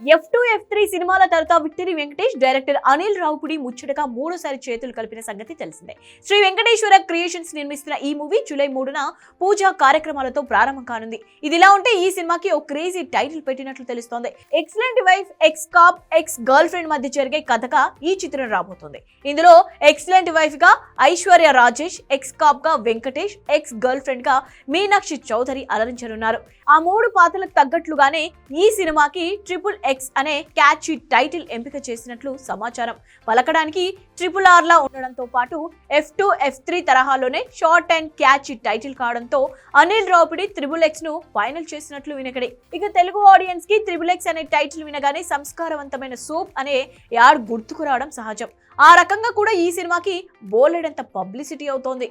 F two F three సినిమాల తర్వాత victory Venkatesh director Anil Ravipudi ముచ్చటగా మూడోసారి చేతులు కలిపిన సంగతి తెలిసిందే. శ్రీ వెంకటేశ్వర క్రియేషన్స్ నిర్మిస్తున్న ఈ మూవీ జూలై మూడున పూజా కార్యక్రమాలతో ప్రారంభం కానుంది. ఇదిలా ఉంటే ఈ సినిమాకి ఓ క్రేజీ టైటిల్ పెట్టినట్లు తెలుస్తోంది. Excellent wife ex cop ex girlfriend మధ్య జరిగే కథగా ఈ చిత్రం రాబోతోంది. ఇందులో ఎక్సలెంట్ వైఫ్గా ఐశ్వర్య రాజేష్ ఎక్స్ కాప్గా వెంకటేష్ ఎక్స్ గర్ల్ ఫ్రెండ్గా మీనాక్షి చౌదరి అలరించనున్నారు. ఆ మూడు పాత్రలకు తగ్గట్లుగానే ఈ సినిమాకి ట్రిపుల్ ఎక్స్ అనే క్యాచీ టైటిల్ ఎంపిక చేసినట్లు సమాచారం. పలకడానికి ట్రిపుల్ ఆర్లా ఉండడంతో పాటు ఎఫ్ టూ ఎఫ్ త్రీ తరహాలోనే షార్ట్ అండ్ క్యాచీ టైటిల్ కావడంతో అనిల్ రావుపిడి త్రిబుల్ ఎక్స్ను ఫైనల్ చేసినట్లు వినకడే. ఇక తెలుగు ఆడియన్స్కి త్రిబుల్ ఎక్స్ అనే టైటిల్ వినగానే సంస్కారవంతమైన సోప్ అనే యాడ్ గుర్తుకు రావడం సహజం. ఆ రకంగా కూడా ఈ సినిమాకి బోలెడంత పబ్లిసిటీ అవుతోంది.